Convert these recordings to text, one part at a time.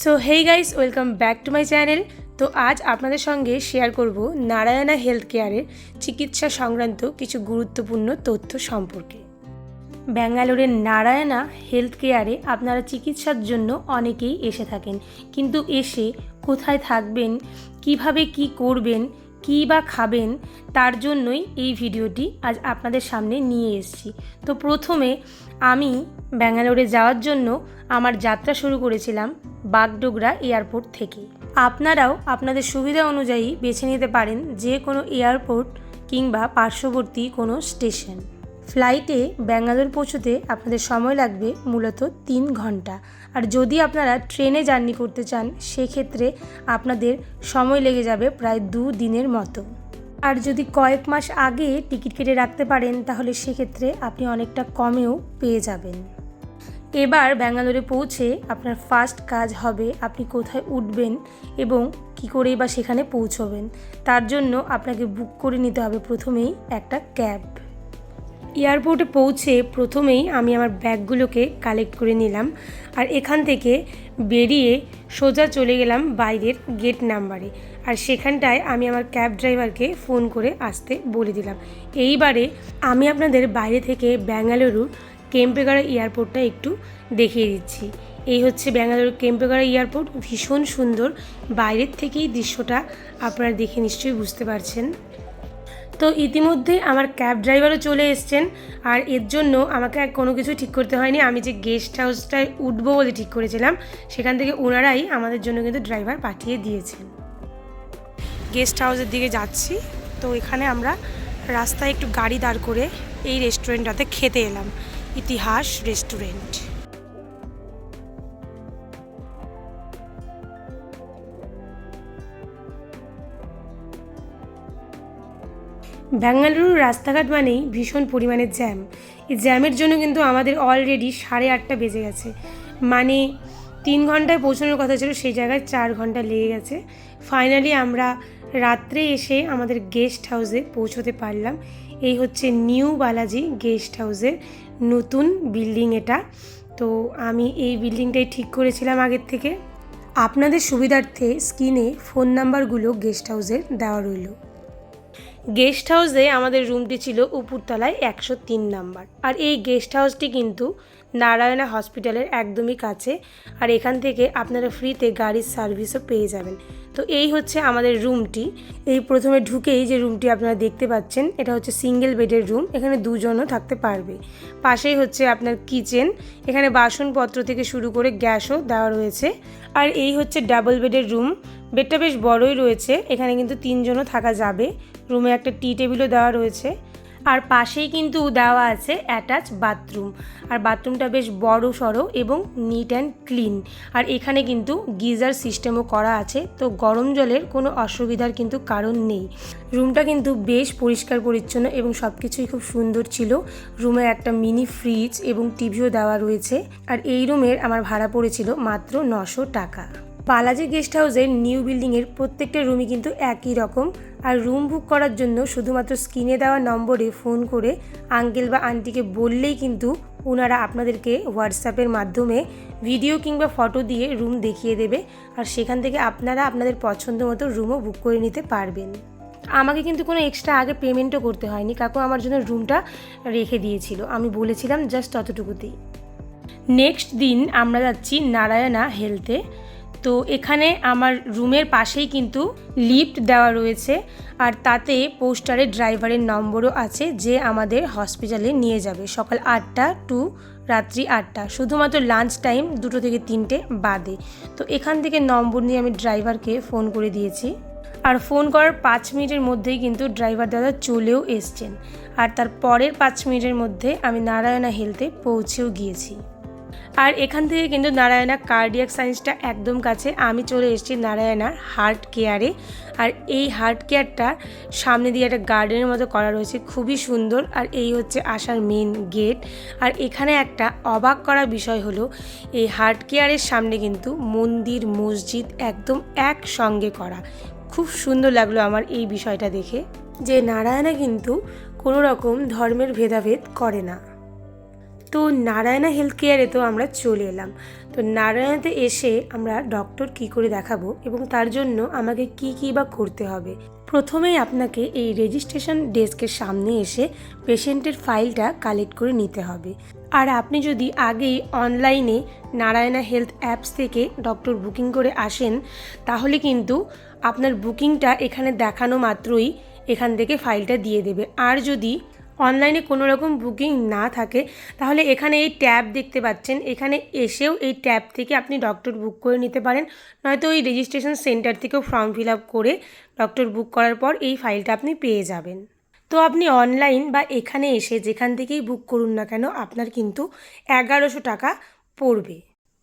So hey guys welcome back to my channel তো আজ আপনাদের সঙ্গে শেয়ার করব নারায়ণা হেলথ কেয়ারের চিকিৎসা সংক্রান্ত কিছু গুরুত্বপূর্ণ তথ্য সম্পর্কে। ব্যাঙ্গালোরের নারায়ণা হেলথ কেয়ারে আপনারা চিকিৎসার জন্য অনেকেই এসে থাকেন, কিন্তু এসে কোথায় থাকবেন, কীভাবে কি করবেন, কী বা খাবেন, তার জন্যই এই ভিডিওটি আজ আপনাদের সামনে নিয়ে এসেছি। তো প্রথমে আমি ব্যাঙ্গালোরে যাওয়ার জন্য আমার যাত্রা শুরু করেছিলাম বাগডোগরা এয়ারপোর্ট থেকে। আপনারাও আপনাদের সুবিধা অনুযায়ী বেছে নিতে পারেন যে কোনো এয়ারপোর্ট কিংবা পার্শ্ববর্তী কোনো স্টেশন। ফ্লাইটে ব্যাঙ্গালোর পৌঁছতে আপনাদের সময় লাগবে মূলত তিন ঘণ্টা। আর যদি আপনারা ট্রেনে জার্নি করতে চান, সেক্ষেত্রে আপনাদের সময় লেগে যাবে প্রায় দু দিনের মতো। আর যদি কয়েক মাস আগে টিকিট কেটে রাখতে পারেন, তাহলে সেক্ষেত্রে আপনি অনেকটা কমেও পেয়ে যাবেন। এবার ব্যাঙ্গালোরে পৌঁছে আপনার ফার্স্ট কাজ হবে আপনি কোথায় উঠবেন এবং কি করেই বা সেখানে পৌঁছবেন। তার জন্য আপনাকে বুক করে নিতে হবে প্রথমেই একটা ক্যাব এয়ারপোর্টে পৌঁছে প্রথমেই আমি আমার ব্যাগগুলোকে কালেক্ট করে নিলাম আর এখান থেকে বেরিয়ে সোজা চলে গেলাম বাইরের গেট নাম্বারে আর সেখানটায় আমি আমার ক্যাব ড্রাইভারকে ফোন করে আসতে বলে দিলাম। এইবারে আমি আপনাদের বাইরে থেকে ব্যাঙ্গালুরু কেম্পেগাড়া এয়ারপোর্টটা একটু দেখিয়ে দিচ্ছি। এই হচ্ছে ব্যাঙ্গালোর কেম্পেগাড়া এয়ারপোর্ট। ভীষণ সুন্দর। বাইরের থেকেই দৃশ্যটা আপনারা দেখে নিশ্চয়ই বুঝতে পারছেন। তো ইতিমধ্যে আমার ক্যাব ড্রাইভারও চলে এসছেন। আর এর জন্য আমাকে আর কোনো কিছু ঠিক করতে হয়নি। আমি যে গেস্ট হাউসটায় উঠবো বলে ঠিক করেছিলাম, সেখান থেকে ওনারাই আমাদের জন্য কিন্তু ড্রাইভার পাঠিয়ে দিয়েছেন। গেস্ট হাউসের দিকে যাচ্ছি। তো এখানে আমরা রাস্তায় একটু গাড়ি দাঁড় করে এই রেস্টুরেন্টটাতে খেতে এলাম। ইতিহাস রেস্টুরেন্ট। বেঙ্গালুরুর রাস্তাঘাট মানেই ভীষণ পরিমাণে জ্যাম। এই জ্যামের জন্য কিন্তু আমাদের অলরেডি সাড়ে আটটা বেজে গেছে। মানে তিন ঘন্টায় পৌঁছানোর কথা ছিল, সেই জায়গায় চার ঘণ্টা লেগে গেছে। ফাইনালি আমরা রাত্রে এসে আমাদের গেস্ট হাউসে পৌঁছতে পারলাম। এই হচ্ছে নিউ বালাজি গেস্ট হাউসের নতুন বিল্ডিং এটা। তো আমি এই বিল্ডিংটাই ঠিক করেছিলাম আগের থেকে। আপনাদের সুবিধার্থে স্ক্রিনে ফোন নাম্বারগুলো গেস্ট হাউসের দেওয়া রইল। গেস্ট হাউসে আমাদের রুমটি ছিল উপরতলায় একশো তিন নাম্বার। আর এই গেস্ট হাউসটি কিন্তু নারায়ণা হসপিটালের একদমই কাছে। আর এখান থেকে আপনারা ফ্রিতে গাড়ির সার্ভিসও পেয়ে যাবেন। তো এই হচ্ছে আমাদের রুমটি। এই প্রথমে ঢুকেই যে রুমটি আপনারা দেখতে পাচ্ছেন, এটা হচ্ছে সিঙ্গেল বেডের রুম, এখানে দুজনও থাকতে পারবে। পাশেই হচ্ছে আপনার কিচেন, এখানে বাসনপত্র থেকে শুরু করে গ্যাসও দেওয়া রয়েছে। আর এই হচ্ছে ডাবল বেডের রুম, বেডটা বেশ বড়ই রয়েছে, এখানে কিন্তু তিনজনও থাকা যাবে। রুমে একটা টি টেবিলও দেওয়া রয়েছে। আর পাশেই কিন্তু দেওয়া আছে অ্যাটাচ বাথরুম আর বাথরুমটা বেশ বড় সড়ো এবং নিট অ্যান্ড ক্লিন আর এখানে কিন্তু গিজার সিস্টেমও করা আছে, তো গরম জলের কোনো অসুবিধার কিন্তু কারণ নেই। রুমটা কিন্তু বেশ পরিষ্কার পরিচ্ছন্ন এবং সব কিছুই খুব সুন্দর ছিল। রুমে একটা মিনি ফ্রিজ এবং টিভিও দেওয়া রয়েছে। আর এই রুমের আমার ভাড়া পড়েছিল মাত্র নশো টাকা। বালাজি গেস্ট হাউসের নিউ বিল্ডিংয়ের প্রত্যেকটা রুমই কিন্তু একই রকম। আর রুম বুক করার জন্য শুধুমাত্র স্ক্রিনে দেওয়া নম্বরে ফোন করে আঙ্কেল বা আন্টিকে বললেই কিন্তু ওনারা আপনাদেরকে হোয়াটসঅ্যাপের মাধ্যমে ভিডিও কিংবা ফটো দিয়ে রুম দেখিয়ে দেবে। আর সেখান থেকে আপনারা আপনাদের পছন্দ মতো রুমও বুক করে নিতে পারবেন। আমাকে কিন্তু কোনো এক্সট্রা আগে পেমেন্টও করতে হয়নি। কাকু আমার জন্য রুমটা রেখে দিয়েছিল। আমি বলেছিলাম জাস্ট ততটুকুতেই। নেক্সট দিন আমরা যাচ্ছি নারায়ণা হেলথে। তো এখানে আমার রুমের পাশেই কিন্তু লিফট দেওয়া রয়েছে আর তাতে পোস্টারে ড্রাইভারের নম্বরও আছে যে আমাদের হসপিটালে নিয়ে যাবে সকাল আটটা টু রাত্রি আটটা, শুধুমাত্র লাঞ্চ টাইম দুটো থেকে তিনটে বাদে। তো এখান থেকে নম্বর নিয়ে আমি ড্রাইভারকে ফোন করে দিয়েছি। আর ফোন করার পাঁচ মিনিটের মধ্যেই কিন্তু ড্রাইভার দাদা চলেও এসছেন। আর তার পরের পাঁচ মিনিটের মধ্যে আমি নারায়ণা হেলথে পৌঁছেও গিয়েছি। আর এখান থেকে কিন্তু নারায়ণা কার্ডিয়াক সায়েন্সটা একদম কাছে। আমি চলে এসেছি নারায়ণার হার্ট কেয়ারে আর এই হার্ট কেয়ারটা সামনে দিয়ে একটা গার্ডেনের মতো করা রয়েছে, খুবই সুন্দর। আর এই হচ্ছে আসার মেন গেট আর এখানে একটা অবাক করা বিষয় হলো, এই হার্ট কেয়ারের সামনে কিন্তু মন্দির, মসজিদ একদম একসঙ্গে করা। খুব সুন্দর লাগল আমার এই বিষয়টা দেখে যে নারায়ণা কিন্তু কোনো রকম ধর্মের ভেদাভেদ করে না। তো নারায়ণা হেলথ কেয়ারে তো আমরা চলে এলাম। তো নারায়ণাতে এসে আমরা ডক্টর কি করে দেখাবো এবং তার জন্য আমাকে কি কী বা করতে হবে? প্রথমেই আপনাকে এই রেজিস্ট্রেশন ডেস্কের সামনে এসে পেশেন্টের ফাইলটা কালেক্ট করে নিতে হবে। আর আপনি যদি আগেই অনলাইনে নারায়ণা হেলথ অ্যাপস থেকে ডক্টর বুকিং করে আসেন, তাহলে কিন্তু আপনার বুকিংটা এখানে দেখানো মাত্রই এখান থেকে ফাইলটা দিয়ে দেবে। আর যদি অনলাইনে কোনো রকম বুকিং না থাকে, তাহলে এখানে এই ট্যাব দেখতে পাচ্ছেন। এখানে এসেও এই ট্যাব থেকে আপনি ডক্টর বুক করে নিতে পারেন। নয়তো ওই রেজিস্ট্রেশন সেন্টার থেকেও ফর্ম ফিল আপ করে ডক্টর বুক করার পর এই ফাইলটা আপনি পেয়ে যাবেন। তো আপনি অনলাইন বা এখানে এসে যেখান থেকেই বুক করুন না কেন, আপনার কিন্তু এগারোশো টাকা পড়বে।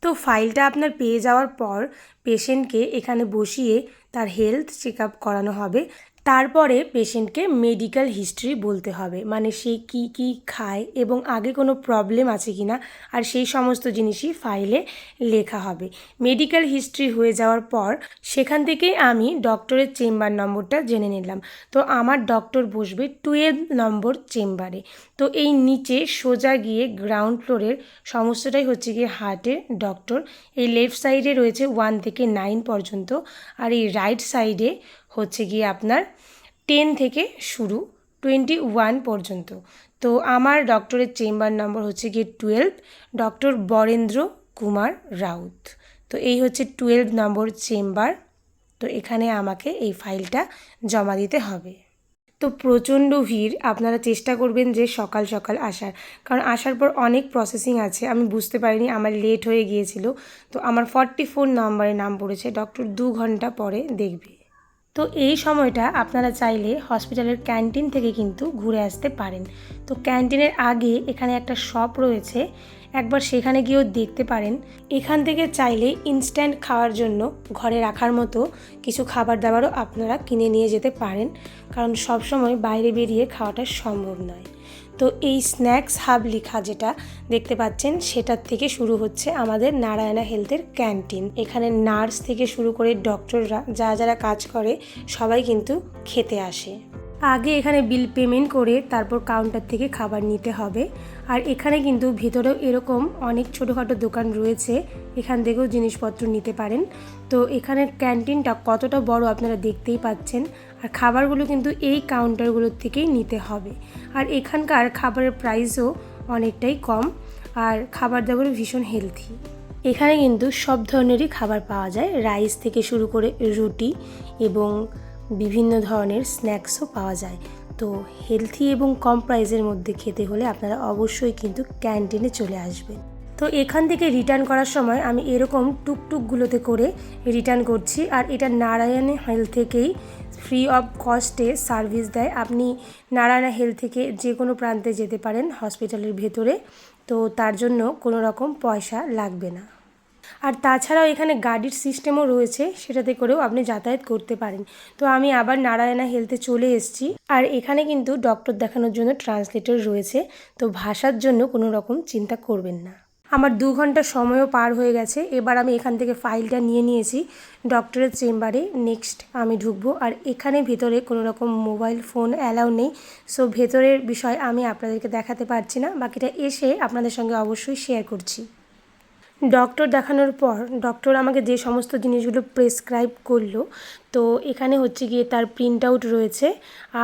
তো ফাইলটা আপনার পেয়ে যাওয়ার পর পেশেন্টকে এখানে বসিয়ে তার হেলথ চেক আপ করানো হবে। তারপরে পেশেন্টকে মেডিকেল হিস্ট্রি বলতে হবে। মানে সে কি কি খায় এবং আগে কোনো প্রবলেম আছে কি না আর সেই সমস্ত জিনিসই ফাইলে লেখা হবে। মেডিকেল হিস্ট্রি হয়ে যাওয়ার পর সেখান থেকেই আমি ডক্টরের চেম্বার নম্বরটা জেনে নিলাম। তো আমার ডক্টর বসবে টুয়েলভ নম্বর চেম্বারে। তো এই নিচে সোজা গিয়ে গ্রাউন্ড ফ্লোরের সমস্তটাই হচ্ছে গিয়ে হার্টের ডক্টর। এই লেফট সাইডে রয়েছে ওয়ান থেকে নাইন পর্যন্ত আর এই রাইট সাইডে হচ্ছে গিয়ে আপনার টেন থেকে শুরু টোয়েন্টি ওয়ান পর্যন্ত। তো আমার ডক্টরের চেম্বার নম্বর হচ্ছে গিয়ে টুয়েলভ ডক্টর বরেন্দ্র কুমার রাউত। তো এই হচ্ছে টুয়েলভ নম্বর চেম্বার তো এখানে আমাকে এই ফাইলটা জমা দিতে হবে। তো প্রচণ্ড ভিড়, আপনারা চেষ্টা করবেন যে সকাল সকাল আসার। কারণ আসার পর অনেক প্রসেসিং আছে, আমি বুঝতে পারিনি, আমার লেট হয়ে গিয়েছিল। তো আমার ফর্টি ফোর নাম্বারে নাম পড়েছে ডক্টর দু ঘণ্টা পরে দেখবে। তো এই সময়টা আপনারা চাইলে হসপিটালের ক্যান্টিন থেকে কিন্তু ঘুরে আসতে পারেন। তো ক্যান্টিনের আগে এখানে একটা শপ রয়েছে। একবার সেখানে গিয়েও দেখতে পারেন। এখান থেকে চাইলে ইনস্ট্যান্ট খাওয়ার জন্য ঘরে রাখার মতো কিছু খাবার দাবারও আপনারা কিনে নিয়ে যেতে পারেন, কারণ সবসময় বাইরে বেরিয়ে খাওয়াটা সম্ভব নয়। তো এই স্ন্যাক্স হাব লেখা যেটা দেখতে পাচ্ছেন, সেটার থেকে শুরু হচ্ছে আমাদের নারায়ণা হেলথের ক্যান্টিন। এখানে নার্স থেকে শুরু করে ডক্টররা যা যারা কাজ করে, সবাই কিন্তু খেতে আসে। আগে এখানে বিল পেমেন্ট করে তারপর কাউন্টার থেকে খাবার নিতে হবে। আর এখানে কিন্তু ভেতরেও এরকম অনেক ছোটোখাটো দোকান রয়েছে। এখান থেকেও জিনিসপত্র নিতে পারেন। তো এখানের ক্যান্টিনটা কতটা বড় আপনারা দেখতেই পাচ্ছেন। আর খাবারগুলো কিন্তু এই কাউন্টারগুলোর থেকেই নিতে হবে। আর এখানকার খাবারের প্রাইসও অনেকটাই কম। আর খাবার দাবারও ভীষণ হেলথি এখানে কিন্তু সব ধরনেরই খাবার পাওয়া যায়। রাইস থেকে শুরু করে রুটি এবং বিভিন্ন ধরনের স্ন্যাক্সও পাওয়া যায়। তো হেলথি এবং কম প্রাইসের মধ্যে খেতে হলে আপনারা অবশ্যই কিন্তু ক্যান্টিনে চলে আসবেন। তো এখান থেকে রিটার্ন করার সময় আমি এরকম টুকটুকগুলোতে করে রিটার্ন করছি আর এটা নারায়ণ হেলথ থেকেই ফ্রি অফ কস্টে সার্ভিস দেয়। আপনি নারায়ণা হেলথ থেকে যে কোনো প্রান্তে যেতে পারেন হসপিটালের ভেতরে। তো তার জন্য কোনো রকম পয়সা লাগবে না। আর তাছাড়াও এখানে গাড়ির সিস্টেমও রয়েছে, সেটাতে করেও আপনি যাতায়াত করতে পারেন। তো আমি আবার নারায়ণা হেলথে চলে এসেছি। আর এখানে কিন্তু ডক্টর দেখানোর জন্য ট্রান্সলেটর রয়েছে। তো ভাষার জন্য কোনো রকম চিন্তা করবেন না। আমার দু ঘণ্টা সময়ও পার হয়ে গেছে। এবার আমি এখান থেকে ফাইলটা নিয়ে নিয়েছি ডক্টরের চেম্বারে নেক্সট আমি ঢুকবো। আর এখানে ভেতরে কোনো রকম মোবাইল ফোন অ্যালাউ নেই। সো ভেতরের বিষয় আমি আপনাদেরকে দেখাতে পারছি না। বাকিটা এসে আপনাদের সঙ্গে অবশ্যই শেয়ার করছি। ডক্টর দেখানোর পর ডক্টর আমাকে যে সমস্ত জিনিসগুলো প্রেসক্রাইব করল, তো এখানে হচ্ছে গিয়ে তার প্রিন্ট আউট রয়েছে,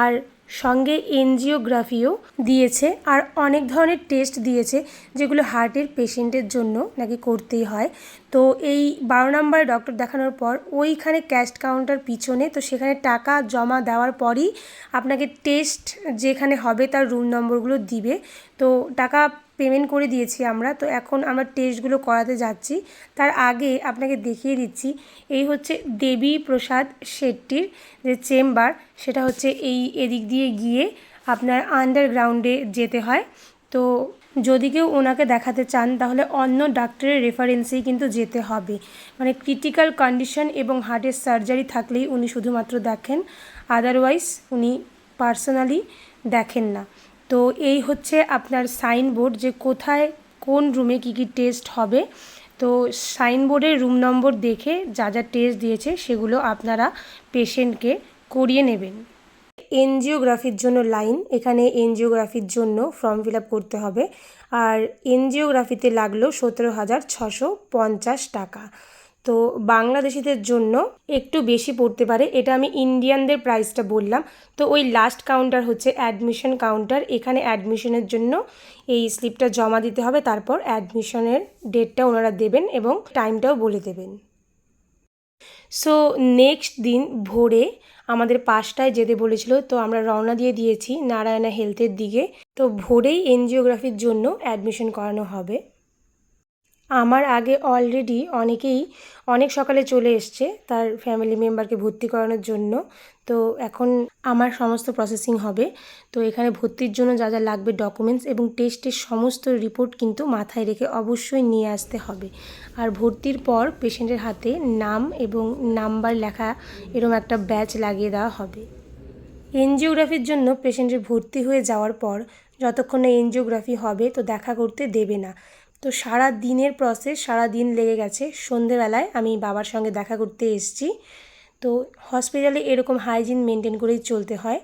আর সঙ্গে এনজিওগ্রাফিও দিয়েছে, আর অনেক ধরনের টেস্ট দিয়েছে, যেগুলো হার্টের পেশেন্টের জন্য নাকি করতেই হয়। তো এই বারো নম্বরে ডক্টর দেখানোর পর ওইখানে ক্যাশ কাউন্টার পিছনে, তো সেখানে টাকা জমা দেওয়ার পরই আপনাকে টেস্ট যেখানে হবে তার রুম নম্বরগুলো দিবে। তো টাকা পেমেন্ট করে দিয়েছি আমরা, তো এখন আমরা টেস্টগুলো করাতে যাচ্ছি। তার আগে আপনাকে দেখিয়ে দিচ্ছি, এই হচ্ছে দেবী প্রসাদ শেট্টির যে চেম্বার সেটা হচ্ছে এই এদিক দিয়ে গিয়ে আপনার আন্ডারগ্রাউন্ডে যেতে হয়। তো যদি কেউ ওনাকে দেখাতে চান, তাহলে অন্য ডাক্তারের রেফারেন্সেই কিন্তু যেতে হবে। মানে ক্রিটিক্যাল কন্ডিশন এবং হার্টের সার্জারি থাকলেই উনি শুধুমাত্র দেখেন আদারওয়াইজ উনি পার্সোনালি দেখেন না। তো এই হচ্ছে আপনার সাইনবোর্ড যে কোথায় কোন রুমে কী কী টেস্ট হবে। তো সাইনবোর্ডের রুম নম্বর দেখে যা যা টেস্ট দিয়েছে, সেগুলো আপনারা পেশেন্টকে করিয়ে নেবেন। এনজিওগ্রাফির জন্য লাইন, এখানে এনজিওগ্রাফির জন্য ফর্ম ফিল আপ করতে হবে। আর এনজিওগ্রাফিতে লাগল সতেরো হাজার ছশো পঞ্চাশ টাকা। তো বাংলাদেশিদের জন্য একটু বেশি পড়তে পারে। এটা আমি ইন্ডিয়ানদের প্রাইসটা বললাম। তো ওই লাস্ট কাউন্টার হচ্ছে অ্যাডমিশন কাউন্টার এখানে অ্যাডমিশনের জন্য এই স্লিপটা জমা দিতে হবে। তারপর অ্যাডমিশনের ডেটটা ওনারা দেবেন এবং টাইমটাও বলে দেবেন। সো নেক্সট দিন ভোরে আমাদের পাঁচটায় যেতে বলেছিল, তো আমরা রওনা দিয়ে দিয়েছি নারায়ণা হেলথের দিকে। তো ভোরেই এনজিওগ্রাফির জন্য অ্যাডমিশন করানো হবে। আমার আগে অলরেডি অনেকেই, অনেক সকালে চলে এসছে তার ফ্যামিলি মেম্বারকে ভর্তি করানোর জন্য। তো এখন আমার সমস্ত প্রসেসিং হবে। তো এখানে ভর্তির জন্য যা যা লাগবে ডকুমেন্টস এবং টেস্টের সমস্ত রিপোর্ট কিন্তু মাথায় রেখে অবশ্যই নিয়ে আসতে হবে। আর ভর্তির পর পেশেন্টের হাতে নাম এবং নাম্বার লেখা এরকম একটা ব্যাচ লাগিয়ে দেওয়া হবে। এনজিওগ্রাফির জন্য পেশেন্টের ভর্তি হয়ে যাওয়ার পর, যতক্ষণ না এনজিওগ্রাফি হবে তো দেখা করতে দেবে না। তো সারা দিনের প্রসেস সারা দিন লেগে গেছে। সন্ধেবেলায় আমি বাবার সঙ্গে দেখা করতে এসেছি। তো হসপিটালে এরকম হাইজিন মেনটেন করেই চলতে হয়।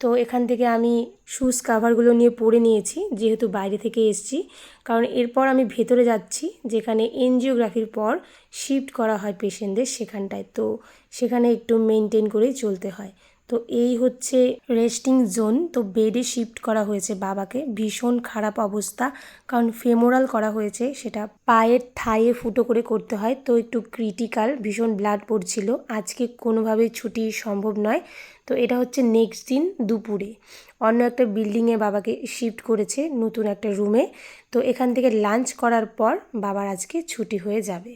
তো এখান থেকে আমি শুজ কাভারগুলো নিয়ে পরে নিয়েছি, যেহেতু বাইরে থেকে এসেছি। কারণ এরপর আমি ভেতরে যাচ্ছি, যেখানে এনজিওগ্রাফির পর শিফট করা হয় পেশেন্টদের সেখানটায়। তো সেখানে একটু মেনটেন করেই চলতে হয়। তো এই হচ্ছে রেস্টিং জোন। তো বেডে শিফট করা হয়েছে বাবাকে। ভীষণ খারাপ অবস্থা, কারণ ফেমোরাল করা হয়েছে, সেটা পায়ের থায়ে ফুটো করে করতে হয়। তো একটু ক্রিটিক্যাল, ভীষণ ব্লাড পড়ছিল। আজকে কোনোভাবেই ছুটি সম্ভব নয়। তো এটা হচ্ছে নেক্সট দিন দুপুরে। অন্য একটা বিল্ডিংয়ে বাবাকে শিফট করেছে নতুন একটা রুমে। তো এখান থেকে লাঞ্চ করার পর বাবার আজকে ছুটি হয়ে যাবে।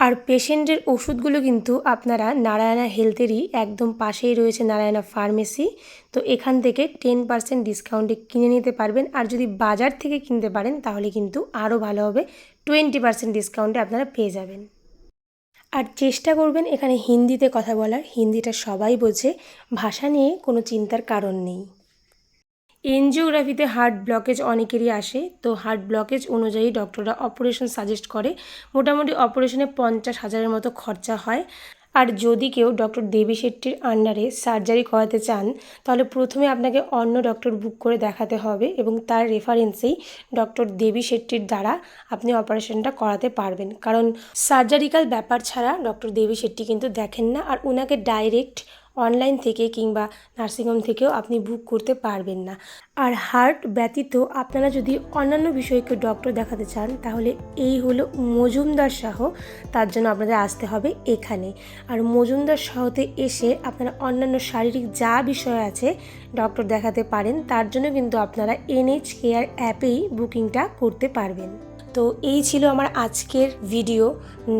আর পেশেন্টের ওষুধগুলো কিন্তু আপনারা নারায়ণা হেলথেরই একদম পাশেই রয়েছে নারায়ণা ফার্মেসি। তো এখান থেকে টেন পার্সেন্ট ডিসকাউন্টে কিনে নিতে পারবেন। আর যদি বাজার থেকে কিনতে পারেন, তাহলে কিন্তু আরও ভালো হবে। টোয়েন্টি পার্সেন্ট ডিসকাউন্টে আপনারা পেয়ে যাবেন। আর চেষ্টা করবেন এখানে হিন্দিতে কথা বলার। হিন্দিটা সবাই বোঝে। ভাষা নিয়ে কোনো চিন্তার কারণ নেই। এনজিওগ্রাফিতে হার্ট ব্লকেজ অনেকেরই আসে, তো হার্ট ব্লকেজ অনুযায়ী ডক্টররা অপারেশন সাজেস্ট করে। মোটামুটি অপারেশনে পঞ্চাশ হাজারের মতো খরচা হয়। আর যদি কেউ ডক্টর দেবী শেট্টির আন্ডারে সার্জারি করাতে চান, তাহলে প্রথমে আপনাকে অন্য ডক্টর বুক করে দেখাতে হবে এবং তার রেফারেন্সেই ডক্টর দেবী শেট্টির দ্বারা আপনি অপারেশনটা করাতে পারবেন। কারণ সার্জারিক্যাল ব্যাপার ছাড়া ডক্টর দেবী শেট্টি কিন্তু দেখেন না, আর ওনাকে ডাইরেক্ট অনলাইন থেকে কিংবা নার্সিংহোম থেকেও আপনি বুক করতে পারবেন না। আর হার্ট ব্যতীত আপনারা যদি অন্যান্য বিষয়কে ডক্টর দেখাতে চান, তাহলে এই হলো মজুমদার শাহ। তার জন্য আপনাদের আসতে হবে এখানে। আর মজুমদার শাহতে এসে আপনারা অন্যান্য শারীরিক যা বিষয় আছে ডক্টর দেখাতে পারেন, তার জন্য কিন্তু আপনারা এনএইচ কেয়ার অ্যাপেই বুকিংটা করতে পারবেন। তো এই ছিল আমার আজকের ভিডিও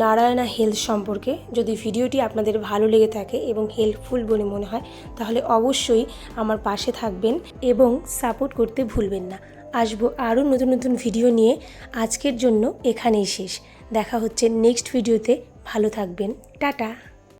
নারায়ণা হেলথ সম্পর্কে। যদি ভিডিওটি আপনাদের ভালো লেগে থাকে এবং হেল্পফুল বলে মনে হয়, তাহলে অবশ্যই আমার পাশে থাকবেন এবং সাপোর্ট করতে ভুলবেন না। আসব আরও নতুন নতুন ভিডিও নিয়ে। আজকের জন্য এখানেই শেষ। দেখা হচ্ছে নেক্সট ভিডিওতে ভালো থাকবেন। টাটা!